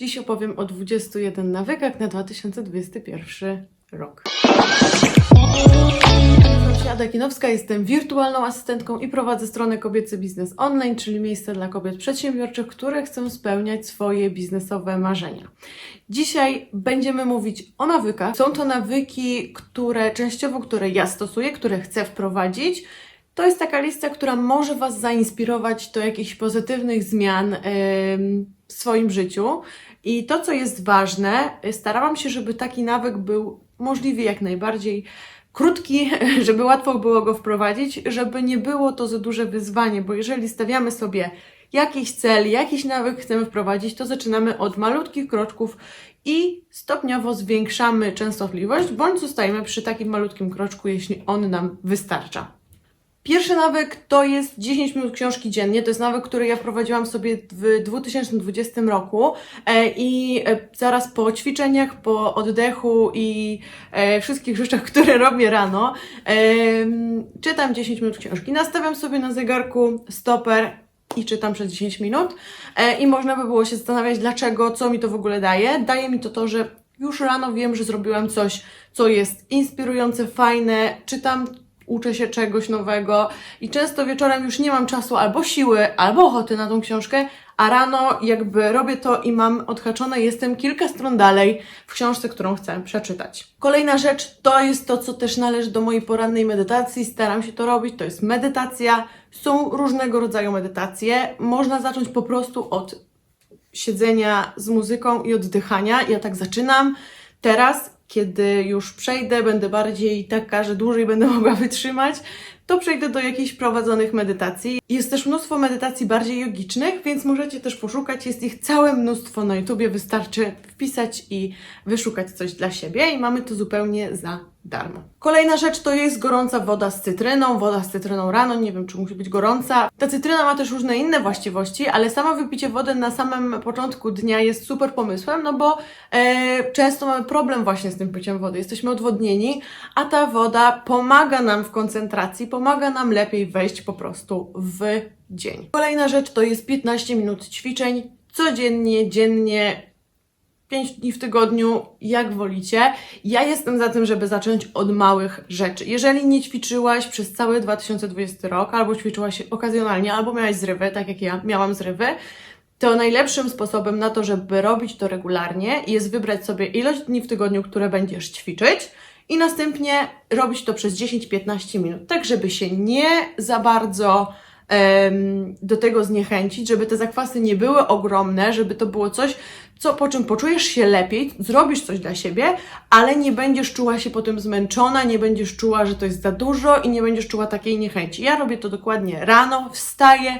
Dziś opowiem o 21 nawykach na 2021 rok. Ada Kinowska, jestem wirtualną asystentką i prowadzę stronę Kobiecy Biznes Online, czyli miejsce dla kobiet przedsiębiorczych, które chcą spełniać swoje biznesowe marzenia. Dzisiaj będziemy mówić o nawykach. Są to nawyki, które częściowo, które ja stosuję, które chcę wprowadzić. To jest taka lista, która może Was zainspirować do jakichś pozytywnych zmian w swoim życiu. I to, co jest ważne, starałam się, żeby taki nawyk był możliwie jak najbardziej krótki, żeby łatwo było go wprowadzić, żeby nie było to za duże wyzwanie, bo jeżeli stawiamy sobie jakiś cel, jakiś nawyk chcemy wprowadzić, to zaczynamy od malutkich kroczków i stopniowo zwiększamy częstotliwość, bądź zostajemy przy takim malutkim kroczku, jeśli on nam wystarcza. Pierwszy nawyk to jest 10 minut książki dziennie. To jest nawyk, który ja prowadziłam sobie w 2020 roku e, i e, zaraz po ćwiczeniach, po oddechu i e, wszystkich rzeczach, które robię rano, czytam 10 minut książki. Nastawiam sobie na zegarku stoper i czytam przez 10 minut i można by było się zastanawiać, dlaczego, co mi to w ogóle daje. Daje mi to to, że już rano wiem, że zrobiłam coś, co jest inspirujące, fajne, czytam uczę się czegoś nowego i często wieczorem już nie mam czasu albo siły, albo ochoty na tą książkę, a rano jakby robię to i mam odhaczone, jestem kilka stron dalej w książce, którą chcę przeczytać. Kolejna rzecz to jest to, co też należy do mojej porannej medytacji, staram się to robić, to jest medytacja. Są różnego rodzaju medytacje. Można zacząć po prostu od siedzenia z muzyką i oddychania. Ja tak zaczynam. Teraz, kiedy już przejdę, będę bardziej taka, że dłużej będę mogła wytrzymać, to przejdę do jakichś prowadzonych medytacji. Jest też mnóstwo medytacji bardziej jogicznych, więc możecie też poszukać. Jest ich całe mnóstwo na YouTubie. Wystarczy wpisać i wyszukać coś dla siebie i mamy to zupełnie za darmo. Kolejna rzecz to jest gorąca woda z cytryną. Woda z cytryną rano, nie wiem czy musi być gorąca. Ta cytryna ma też różne inne właściwości, ale samo wypicie wody na samym początku dnia jest super pomysłem, no bo e, często mamy problem właśnie z tym piciem wody. Jesteśmy odwodnieni, a ta woda pomaga nam w koncentracji, pomaga nam lepiej wejść po prostu w dzień. Kolejna rzecz to jest 15 minut ćwiczeń codziennie, dziennie, 5 dni w tygodniu, jak wolicie. Ja jestem za tym, żeby zacząć od małych rzeczy. Jeżeli nie ćwiczyłaś przez cały 2020 rok, albo ćwiczyłaś okazjonalnie, albo miałaś zrywy, tak jak ja miałam zrywy, to najlepszym sposobem na to, żeby robić to regularnie, jest wybrać sobie ilość dni w tygodniu, które będziesz ćwiczyć i następnie robić to przez 10-15 minut, tak żeby się nie za bardzo do tego zniechęcić, żeby te zakwasy nie były ogromne, żeby to było coś, co, po czym poczujesz się lepiej, zrobisz coś dla siebie, ale nie będziesz czuła się potem zmęczona, nie będziesz czuła, że to jest za dużo i nie będziesz czuła takiej niechęci. Ja robię to dokładnie rano, wstaję,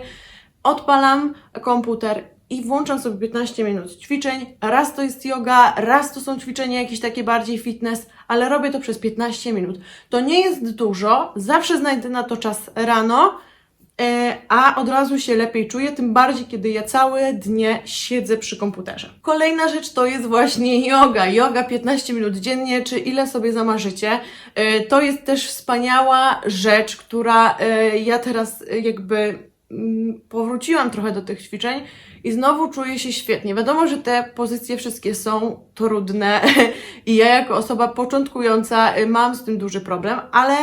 odpalam komputer i włączam sobie 15 minut ćwiczeń. Raz to jest yoga, raz to są ćwiczenia jakieś takie bardziej fitness, ale robię to przez 15 minut. To nie jest dużo, zawsze znajdę na to czas rano, a od razu się lepiej czuję, tym bardziej kiedy ja całe dnie siedzę przy komputerze. Kolejna rzecz to jest właśnie yoga. Yoga 15 minut dziennie, czy ile sobie zamarzycie. E, To jest też wspaniała rzecz, która e, ja teraz e, jakby mm, powróciłam trochę do tych ćwiczeń i znowu czuję się świetnie. Wiadomo, że te pozycje wszystkie są trudne i ja jako osoba początkująca mam z tym duży problem, ale,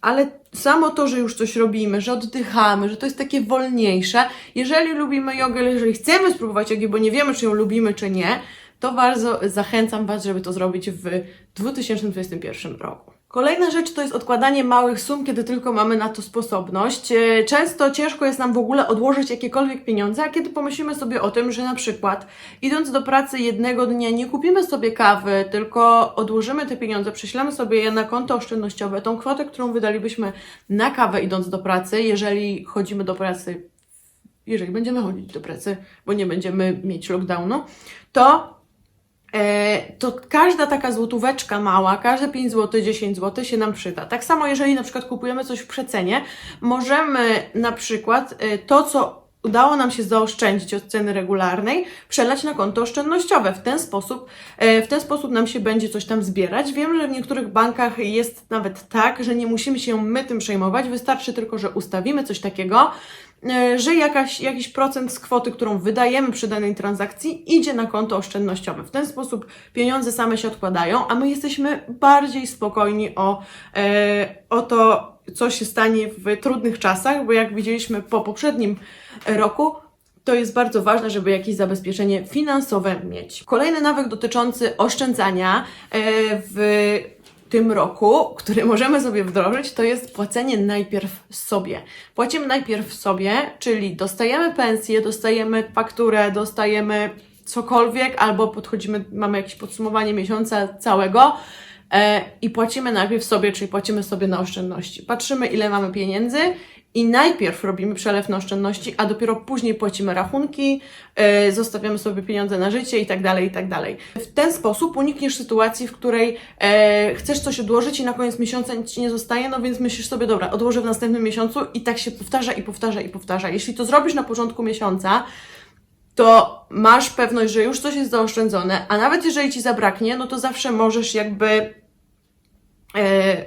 ale samo to, że już coś robimy, że oddychamy, że to jest takie wolniejsze, jeżeli lubimy jogę, jeżeli chcemy spróbować jogi, bo nie wiemy, czy ją lubimy, czy nie, to bardzo zachęcam Was, żeby to zrobić w 2021 roku. Kolejna rzecz to jest odkładanie małych sum, kiedy tylko mamy na to sposobność. E, Często ciężko jest nam w ogóle odłożyć jakiekolwiek pieniądze, a kiedy pomyślimy sobie o tym, że na przykład idąc do pracy jednego dnia nie kupimy sobie kawy, tylko odłożymy te pieniądze, prześlemy sobie je na konto oszczędnościowe, tą kwotę, którą wydalibyśmy na kawę idąc do pracy, jeżeli chodzimy do pracy jeżeli będziemy chodzić do pracy, bo nie będziemy mieć lockdownu, to, to każda taka złotóweczka mała, każde 5 zł, 10 zł się nam przyda. Tak samo, jeżeli na przykład kupujemy coś w przecenie, możemy na przykład e, to, co udało nam się zaoszczędzić od ceny regularnej, przelać na konto oszczędnościowe. W ten sposób, e, w ten sposób nam się będzie coś tam zbierać. Wiem, że w niektórych bankach jest nawet tak, że nie musimy się my tym przejmować, wystarczy tylko, że ustawimy coś takiego e, że jakaś, jakiś procent z kwoty, którą wydajemy przy danej transakcji, idzie na konto oszczędnościowe. W ten sposób pieniądze same się odkładają, a my jesteśmy bardziej spokojni o, e, o to, co się stanie w trudnych czasach, bo jak widzieliśmy po poprzednim roku, to jest bardzo ważne, żeby jakieś zabezpieczenie finansowe mieć. Kolejny nawyk dotyczący oszczędzania e, w tym roku, który możemy sobie wdrożyć, to jest płacenie najpierw sobie. Płacimy najpierw sobie, czyli dostajemy pensję, dostajemy fakturę, dostajemy cokolwiek, albo podchodzimy, mamy jakieś podsumowanie miesiąca całego e, i płacimy najpierw sobie, czyli płacimy sobie na oszczędności. Patrzymy, ile mamy pieniędzy i najpierw robimy przelew na oszczędności, a dopiero później płacimy rachunki, yy, zostawiamy sobie pieniądze na życie i tak dalej, i tak dalej. W ten sposób unikniesz sytuacji, w której e, chcesz coś odłożyć i na koniec miesiąca nic ci nie zostaje, no więc myślisz sobie, dobra, odłożę w następnym miesiącu i tak się powtarza i powtarza i powtarza. Jeśli to zrobisz na początku miesiąca, to masz pewność, że już coś jest zaoszczędzone, a nawet jeżeli ci zabraknie, no to zawsze możesz jakby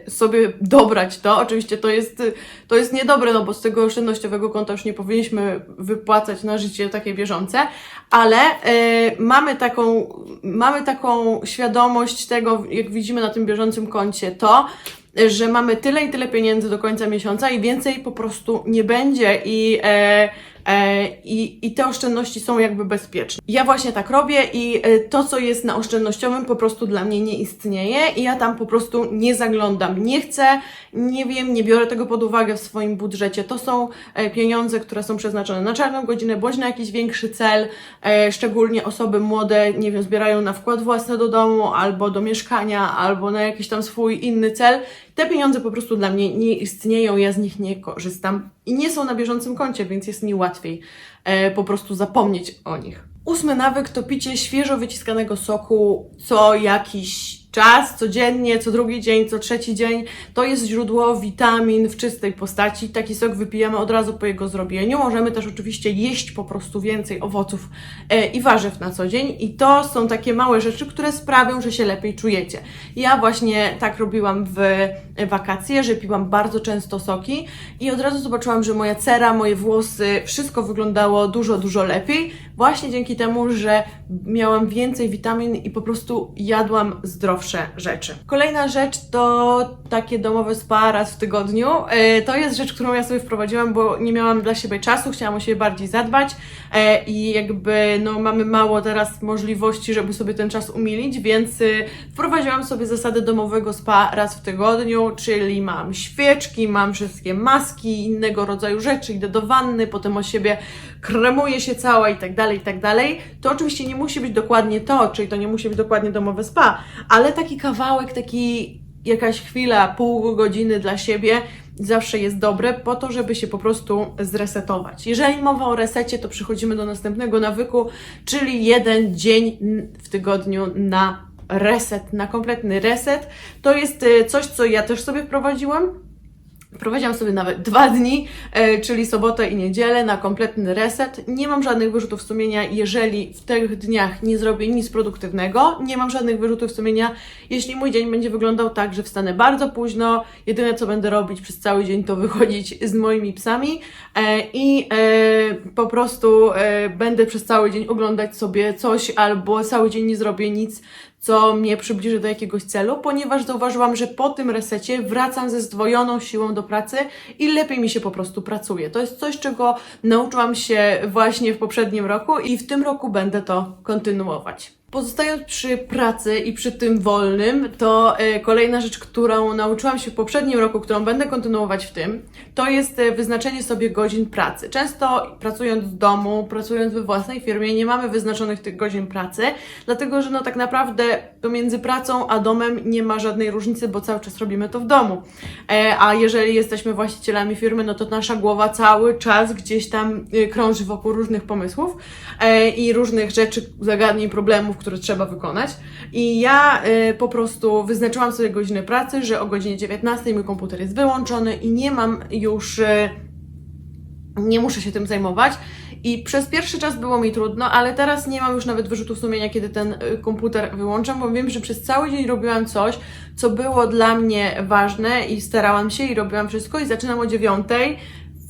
sobie dobrać to. Oczywiście to jest, to jest niedobre, no bo z tego oszczędnościowego konta już nie powinniśmy wypłacać na życie takie bieżące, ale e, mamy, taką, mamy taką świadomość tego, jak widzimy na tym bieżącym koncie, to, że mamy tyle i tyle pieniędzy do końca miesiąca i więcej po prostu nie będzie i e, E, i, i te oszczędności są jakby bezpieczne. Ja właśnie tak robię i e, to, co jest na oszczędnościowym, po prostu dla mnie nie istnieje i ja tam po prostu nie zaglądam. Nie chcę, nie wiem, nie biorę tego pod uwagę w swoim budżecie. To są e, pieniądze, które są przeznaczone na czarną godzinę bądź na jakiś większy cel. Szczególnie osoby młode, nie wiem, zbierają na wkład własny do domu albo do mieszkania, albo na jakiś tam swój inny cel. Te pieniądze po prostu dla mnie nie istnieją, ja z nich nie korzystam i nie są na bieżącym koncie, więc jest mi łatwiej e, po prostu zapomnieć o nich. Ósmy nawyk to picie świeżo wyciskanego soku co jakiś czas, codziennie, co drugi dzień, co trzeci dzień. To jest źródło witamin w czystej postaci. Taki sok wypijemy od razu po jego zrobieniu. Możemy też oczywiście jeść po prostu więcej owoców e, i warzyw na co dzień. I to są takie małe rzeczy, które sprawią, że się lepiej czujecie. Ja właśnie tak robiłam w wakacje, że piłam bardzo często soki i od razu zobaczyłam, że moja cera, moje włosy, wszystko wyglądało dużo, dużo lepiej. Właśnie dzięki temu, że miałam więcej witamin i po prostu jadłam zdrowsze rzeczy. Kolejna rzecz to takie domowe spa raz w tygodniu. E, to jest rzecz, którą ja sobie wprowadziłam, bo nie miałam dla siebie czasu, chciałam o siebie bardziej zadbać e, i jakby no mamy mało teraz możliwości, żeby sobie ten czas umilić, więc y, wprowadziłam sobie zasadę domowego spa raz w tygodniu, czyli mam świeczki, mam wszystkie maski, innego rodzaju rzeczy, idę do wanny, potem o siebie kremuję się cała i tak dalej, i tak dalej. To oczywiście nie musi być dokładnie to, czyli to nie musi być dokładnie domowe spa, ale taki kawałek, taki jakaś chwila, pół godziny dla siebie zawsze jest dobre po to, żeby się po prostu zresetować. Jeżeli mowa o resecie, to przechodzimy do następnego nawyku, czyli jeden dzień w tygodniu na reset, na kompletny reset. To jest y, coś, co ja też sobie wprowadziłam Prowadziłam sobie nawet dwa dni, e, czyli sobotę i niedzielę na kompletny reset. Nie mam żadnych wyrzutów sumienia, jeżeli w tych dniach nie zrobię nic produktywnego. Nie mam żadnych wyrzutów sumienia, jeśli mój dzień będzie wyglądał tak, że wstanę bardzo późno. Jedyne co będę robić przez cały dzień to wychodzić z moimi psami e, i e, po prostu będę przez cały dzień oglądać sobie coś albo cały dzień nie zrobię nic, co mnie przybliży do jakiegoś celu, ponieważ zauważyłam, że po tym resecie wracam ze zdwojoną siłą do pracy i lepiej mi się po prostu pracuje. To jest coś, czego nauczyłam się właśnie w poprzednim roku i w tym roku będę to kontynuować. Pozostając przy pracy i przy tym wolnym, to e, kolejna rzecz, którą nauczyłam się w poprzednim roku, którą będę kontynuować w tym, to jest e, wyznaczenie sobie godzin pracy. Często pracując w domu, pracując we własnej firmie, nie mamy wyznaczonych tych godzin pracy, dlatego że no tak naprawdę pomiędzy pracą a domem nie ma żadnej różnicy, bo cały czas robimy to w domu. E, a jeżeli jesteśmy właścicielami firmy, no to nasza głowa cały czas gdzieś tam krąży wokół różnych pomysłów i różnych rzeczy, zagadnień, problemów, które trzeba wykonać. I ja y, po prostu wyznaczyłam sobie godzinę pracy, że o godzinie 19 mój komputer jest wyłączony i nie mam już. Y, nie muszę się tym zajmować. I przez pierwszy czas było mi trudno, ale teraz nie mam już nawet wyrzutów sumienia, kiedy ten y, komputer wyłączam, bo wiem, że przez cały dzień robiłam coś, co było dla mnie ważne i starałam się i robiłam wszystko i zaczynam o dziewiątej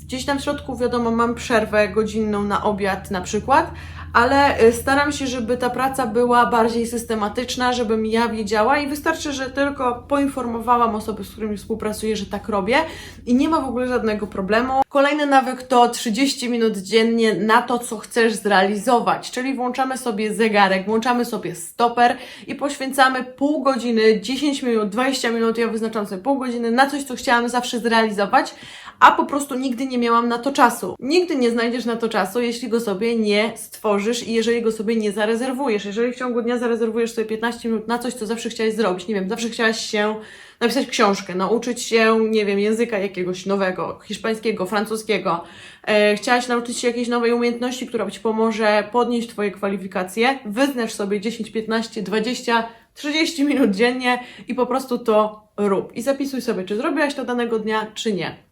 Gdzieś tam w środku, wiadomo, mam przerwę godzinną na obiad na przykład, ale y, staram się, żeby ta praca była bardziej systematyczna, żebym ja wiedziała i wystarczy, że tylko poinformowałam osoby, z którymi współpracuję, że tak robię i nie ma w ogóle żadnego problemu. Kolejny nawyk to 30 minut dziennie na to, co chcesz zrealizować, czyli włączamy sobie zegarek, włączamy sobie stoper i poświęcamy pół godziny, 10 minut, 20 minut, ja wyznaczam sobie pół godziny na coś, co chciałam zawsze zrealizować, a po prostu nigdy nie miałam na to czasu. Nigdy nie znajdziesz na to czasu, jeśli go sobie nie stworzysz i jeżeli go sobie nie zarezerwujesz. Jeżeli w ciągu dnia zarezerwujesz sobie 15 minut na coś, co zawsze chciałaś zrobić, nie wiem, zawsze chciałaś się napisać książkę, nauczyć się, nie wiem, języka jakiegoś nowego, hiszpańskiego, francuskiego, e, chciałaś nauczyć się jakiejś nowej umiejętności, która Ci pomoże podnieść Twoje kwalifikacje, wyznacz sobie 10, 15, 20, 30 minut dziennie i po prostu to rób. I zapisuj sobie, czy zrobiłaś to danego dnia, czy nie.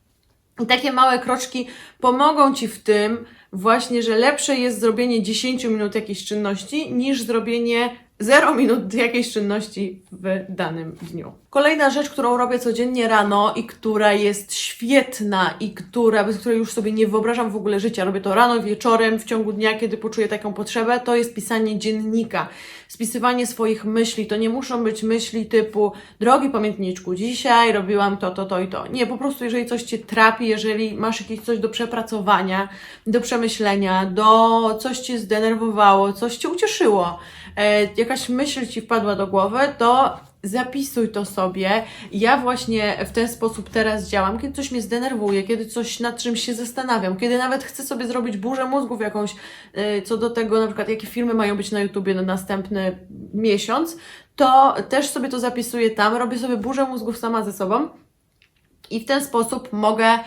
I takie małe kroczki pomogą Ci w tym właśnie, że lepsze jest zrobienie 10 minut jakiejś czynności niż zrobienie 0 minut jakiejś czynności w danym dniu. Kolejna rzecz, którą robię codziennie rano i która jest świetna i która, bez której już sobie nie wyobrażam w ogóle życia, robię to rano, wieczorem, w ciągu dnia, kiedy poczuję taką potrzebę, to jest pisanie dziennika. Spisywanie swoich myśli. To nie muszą być myśli typu, drogi pamiętniczku, dzisiaj robiłam to, to, to i to. Nie, po prostu jeżeli coś Cię trapi, jeżeli masz jakieś coś do przepracowania, do przemyślenia, do coś Cię zdenerwowało, coś Cię ucieszyło, jakaś myśl Ci wpadła do głowy, to zapisuj to sobie. Ja właśnie w ten sposób teraz działam, kiedy coś mnie zdenerwuje, kiedy coś nad czymś się zastanawiam, kiedy nawet chcę sobie zrobić burzę mózgów jakąś, y, co do tego na przykład jakie filmy mają być na YouTubie na następny miesiąc, to też sobie to zapisuję tam, robię sobie burzę mózgów sama ze sobą i w ten sposób mogę e,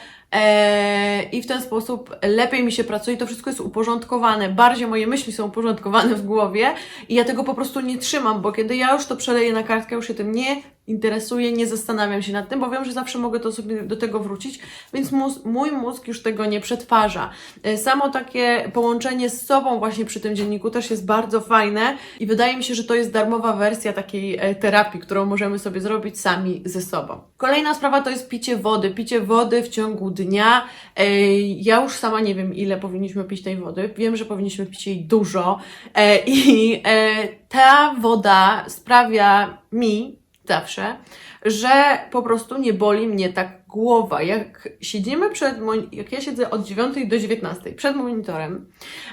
i w ten sposób lepiej mi się pracuje, to wszystko jest uporządkowane, bardziej moje myśli są uporządkowane w głowie i ja tego po prostu nie trzymam, bo kiedy ja już to przeleję na kartkę, już się tym nie interesuję, nie zastanawiam się nad tym, bo wiem, że zawsze mogę to sobie do tego wrócić, więc mój mózg już tego nie przetwarza. E, Samo takie połączenie z sobą właśnie przy tym dzienniku też jest bardzo fajne i wydaje mi się, że to jest darmowa wersja takiej e, terapii, którą możemy sobie zrobić sami ze sobą. Kolejna sprawa to jest picie wody. Picie wody w ciągu dnia. E, Ja już sama nie wiem, ile powinniśmy pić tej wody. Wiem, że powinniśmy pić jej dużo i ta woda sprawia mi, zawsze, że po prostu nie boli mnie tak głowa. Jak siedzimy przed, jak ja siedzę od 9 do 19 przed monitorem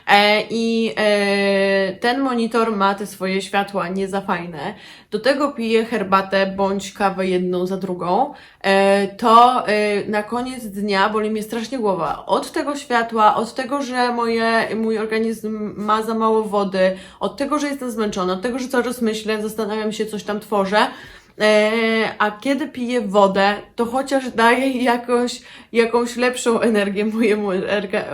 e, i e, ten monitor ma te swoje światła nie za fajne, do tego piję herbatę bądź kawę jedną za drugą, e, to e, na koniec dnia boli mnie strasznie głowa. Od tego światła, od tego, że moje, mój organizm ma za mało wody, od tego, że jestem zmęczona, od tego, że cały czas myślę, zastanawiam się, coś tam tworzę. E, a kiedy piję wodę, to chociaż daje jakąś, jakąś lepszą energię mojemu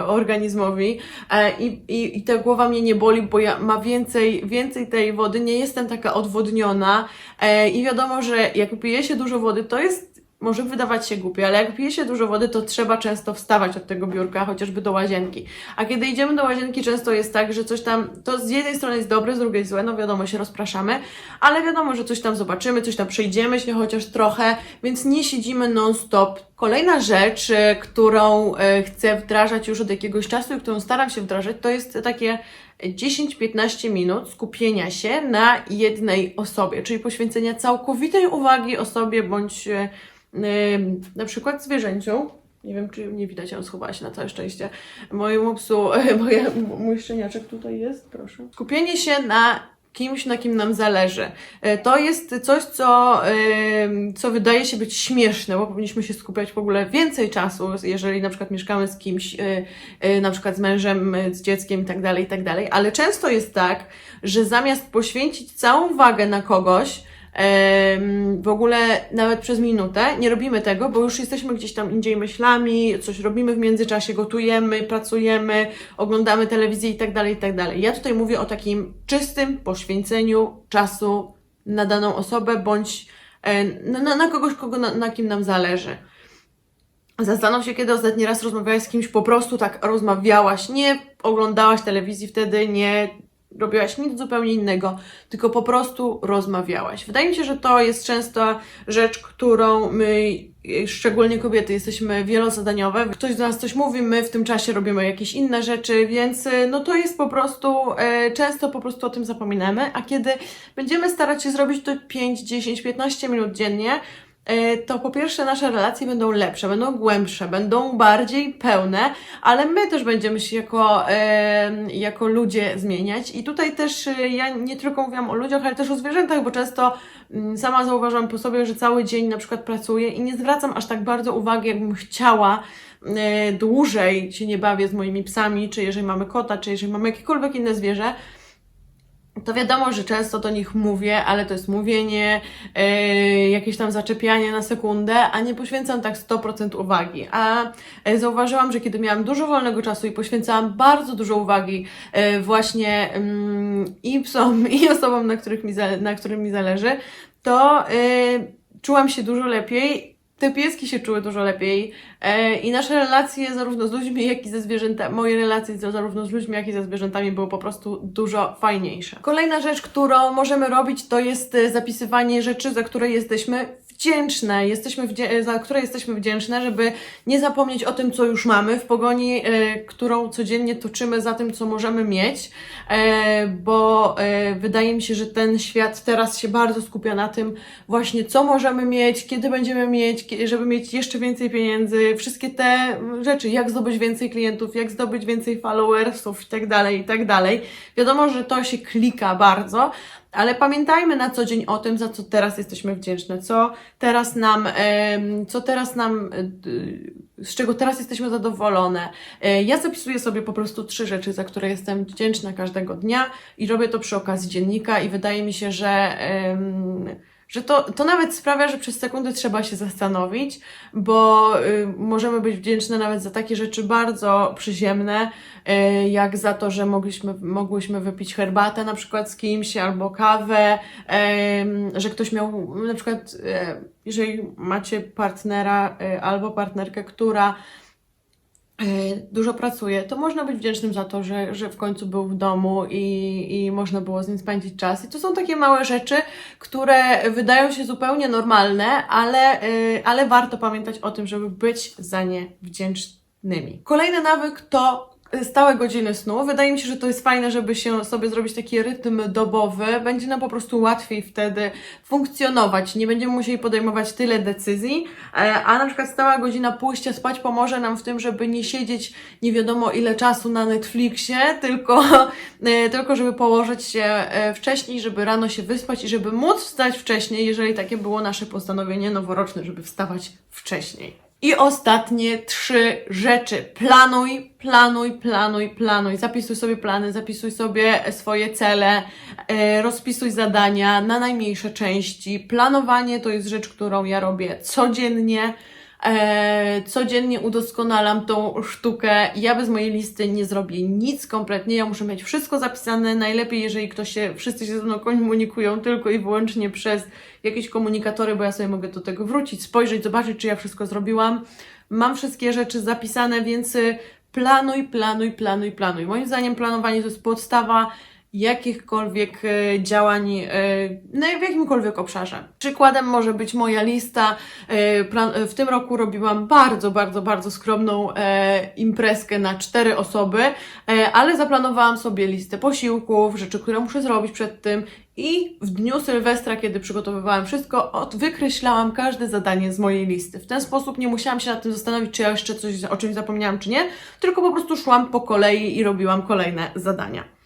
organizmowi e, i, i, i ta głowa mnie nie boli, bo ja ma więcej, więcej tej wody, nie jestem taka odwodniona e, i wiadomo, że jak pije się dużo wody, to jest może wydawać się głupie, ale jak pije się dużo wody, to trzeba często wstawać od tego biurka, chociażby do łazienki. A kiedy idziemy do łazienki, często jest tak, że coś tam, to z jednej strony jest dobre, z drugiej złe, no wiadomo, się rozpraszamy, ale wiadomo, że coś tam zobaczymy, coś tam przejdziemy się chociaż trochę, więc nie siedzimy non-stop. Kolejna rzecz, e, którą e, chcę wdrażać już od jakiegoś czasu i którą staram się wdrażać, to jest takie 10-15 minut skupienia się na jednej osobie, czyli poświęcenia całkowitej uwagi osobie bądź e, na przykład zwierzęciu. Nie wiem, czy nie widać, on schowała się na całe szczęście. Mojemu psu, moje, mój szczeniaczek tutaj jest, proszę. Skupienie się na kimś, na kim nam zależy. E, To jest coś, co, co wydaje się być śmieszne, bo powinniśmy się skupiać w ogóle więcej czasu, jeżeli na przykład mieszkamy z kimś, y, y, na przykład z mężem, y, z dzieckiem i tak dalej, i tak. Ale często jest tak, że zamiast poświęcić całą uwagę na kogoś, w ogóle nawet przez minutę nie robimy tego, bo już jesteśmy gdzieś tam indziej myślami, coś robimy w międzyczasie, gotujemy, pracujemy, oglądamy telewizję i tak dalej, i tak dalej. Ja tutaj mówię o takim czystym poświęceniu czasu na daną osobę bądź e, na, na, kogoś, kogo, na, na kim nam zależy. Zastanów się, kiedy ostatni raz rozmawiałaś z kimś, po prostu tak rozmawiałaś, nie oglądałaś telewizji wtedy, nie robiłaś nic zupełnie innego, tylko po prostu rozmawiałaś. Wydaje mi się, że to jest często rzecz, którą my y, szczególnie kobiety, jesteśmy wielozadaniowe. Ktoś do nas coś mówi, my w tym czasie robimy jakieś inne rzeczy, więc y, no to jest po prostu, y, często po prostu o tym zapominamy, a kiedy będziemy starać się zrobić to 5, 10, 15 minut dziennie, to po pierwsze nasze relacje będą lepsze, będą głębsze, będą bardziej pełne, ale my też będziemy się jako, e, jako ludzie zmieniać. I tutaj też e, ja nie tylko mówiłam o ludziach, ale też o zwierzętach, bo często mm, sama zauważam po sobie, że cały dzień na przykład pracuję i nie zwracam aż tak bardzo uwagi, jakbym chciała. E, dłużej się nie bawię z moimi psami, czy jeżeli mamy kota, czy jeżeli mamy jakiekolwiek inne zwierzę, to wiadomo, że często do nich mówię, ale to jest mówienie, yy, jakieś tam zaczepianie na sekundę, a nie poświęcam tak 100% uwagi. A e, zauważyłam, że kiedy miałam dużo wolnego czasu i poświęcałam bardzo dużo uwagi e, właśnie mm, i psom, i osobom, na których mi, na mi zależy, to e, czułam się dużo lepiej. Te pieski się czuły dużo lepiej e, i nasze relacje zarówno z ludźmi, jak i ze zwierzętami, moje relacje zarówno z ludźmi, jak i ze zwierzętami były po prostu dużo fajniejsze. Kolejna rzecz, którą możemy robić, to jest e, zapisywanie rzeczy, za które jesteśmy wdzięczne, jesteśmy wdzie- za które jesteśmy wdzięczne, żeby nie zapomnieć o tym, co już mamy w pogoni, e, którą codziennie toczymy za tym, co możemy mieć, e, bo e, wydaje mi się, że ten świat teraz się bardzo skupia na tym właśnie, co możemy mieć, kiedy będziemy mieć, żeby mieć jeszcze więcej pieniędzy, wszystkie te rzeczy, jak zdobyć więcej klientów, jak zdobyć więcej followersów i tak dalej, i tak dalej. Wiadomo, że to się klika bardzo, ale pamiętajmy na co dzień o tym, za co teraz jesteśmy wdzięczne, co teraz nam, co teraz nam, e, z czego teraz jesteśmy zadowolone. E, Ja zapisuję sobie po prostu trzy rzeczy, za które jestem wdzięczna każdego dnia i robię to przy okazji dziennika i wydaje mi się, że że to, to nawet sprawia, że przez sekundę trzeba się zastanowić, bo y, możemy być wdzięczne nawet za takie rzeczy bardzo przyziemne, y, jak za to, że mogliśmy, mogłyśmy wypić herbatę na przykład z kimś albo kawę, em, że ktoś miał na przykład, e, jeżeli macie partnera e, albo partnerkę, która dużo pracuje, to można być wdzięcznym za to, że, że w końcu był w domu i, i można było z nim spędzić czas. I to są takie małe rzeczy, które wydają się zupełnie normalne, ale, y, ale warto pamiętać o tym, żeby być za nie wdzięcznymi. Kolejny nawyk to stałe godziny snu. Wydaje mi się, że to jest fajne, żeby się sobie zrobić taki rytm dobowy. Będzie nam po prostu łatwiej wtedy funkcjonować. Nie będziemy musieli podejmować tyle decyzji, e, a na przykład stała godzina pójścia spać pomoże nam w tym, żeby nie siedzieć nie wiadomo ile czasu na Netflixie, tylko, e, tylko żeby położyć się e, wcześniej, żeby rano się wyspać i żeby móc wstać wcześniej, jeżeli takie było nasze postanowienie noworoczne, żeby wstawać wcześniej. I ostatnie trzy rzeczy. Planuj, planuj, planuj, planuj. Zapisuj sobie plany, zapisuj sobie swoje cele, e, rozpisuj zadania na najmniejsze części. Planowanie to jest rzecz, którą ja robię codziennie. E, codziennie udoskonalam tą sztukę. Ja bez mojej listy nie zrobię nic kompletnie. Ja muszę mieć wszystko zapisane. Najlepiej, jeżeli ktoś się, wszyscy się ze mną komunikują tylko i wyłącznie przez jakieś komunikatory, bo ja sobie mogę do tego wrócić, spojrzeć, zobaczyć, czy ja wszystko zrobiłam. Mam wszystkie rzeczy zapisane, więc y, planuj, planuj, planuj, planuj. Moim zdaniem planowanie to jest podstawa jakichkolwiek e, działań e, no, w jakimkolwiek obszarze. Przykładem może być moja lista. E, w tym roku robiłam bardzo, bardzo, bardzo skromną imprezkę na cztery osoby, ale zaplanowałam sobie listę posiłków, rzeczy, które muszę zrobić przed tym i w dniu Sylwestra, kiedy przygotowywałam wszystko, od, wykreślałam każde zadanie z mojej listy. W ten sposób nie musiałam się nad tym zastanowić, czy ja jeszcze coś o czymś zapomniałam, czy nie, tylko po prostu szłam po kolei i robiłam kolejne zadania.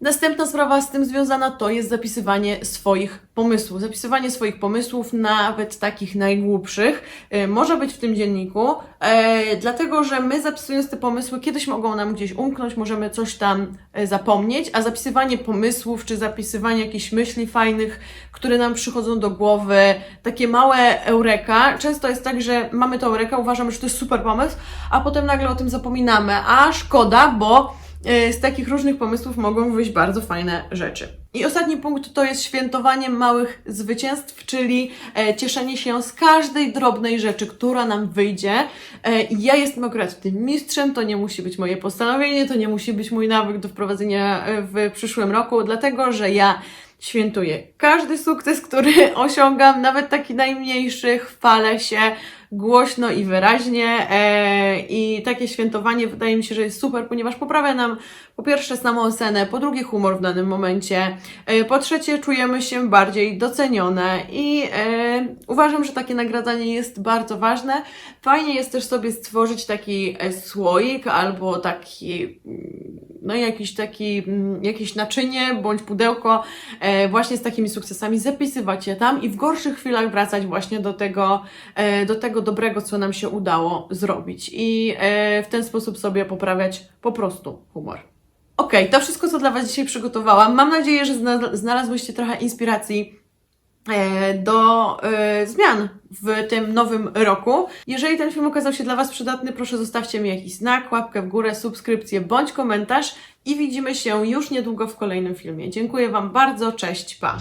Następna sprawa z tym związana to jest zapisywanie swoich pomysłów. Zapisywanie swoich pomysłów, nawet takich najgłupszych, y, może być w tym dzienniku, e, dlatego że my zapisując te pomysły, kiedyś mogą nam gdzieś umknąć, możemy coś tam e, zapomnieć, a zapisywanie pomysłów, czy zapisywanie jakichś myśli fajnych, które nam przychodzą do głowy, takie małe eureka, często jest tak, że mamy to eureka, uważamy, że to jest super pomysł, a potem nagle o tym zapominamy, a szkoda, bo z takich różnych pomysłów mogą wyjść bardzo fajne rzeczy. I ostatni punkt to jest świętowanie małych zwycięstw, czyli e, cieszenie się z każdej drobnej rzeczy, która nam wyjdzie. E, ja jestem akurat tym mistrzem, to nie musi być moje postanowienie, to nie musi być mój nawyk do wprowadzenia e, w przyszłym roku, dlatego że ja świętuję każdy sukces, który osiągam, nawet taki najmniejszy, chwalę się, głośno i wyraźnie e, i takie świętowanie wydaje mi się, że jest super, ponieważ poprawia nam po pierwsze samoocenę, po drugie humor w danym momencie, e, po trzecie czujemy się bardziej docenione i e, uważam, że takie nagradzanie jest bardzo ważne. Fajnie jest też sobie stworzyć taki słoik albo taki mm, no jakiś taki, mm, jakieś naczynie bądź pudełko e, właśnie z takimi sukcesami, zapisywać je tam i w gorszych chwilach wracać właśnie do tego, e, do tego dobrego, co nam się udało zrobić i e, w ten sposób sobie poprawiać po prostu humor. Okej, to wszystko, co dla Was dzisiaj przygotowałam. Mam nadzieję, że zna- znalazłyście trochę inspiracji do e, zmian w tym nowym roku. Jeżeli ten film okazał się dla Was przydatny, proszę zostawcie mi jakiś znak, łapkę w górę, subskrypcję bądź komentarz i widzimy się już niedługo w kolejnym filmie. Dziękuję Wam bardzo, cześć, pa!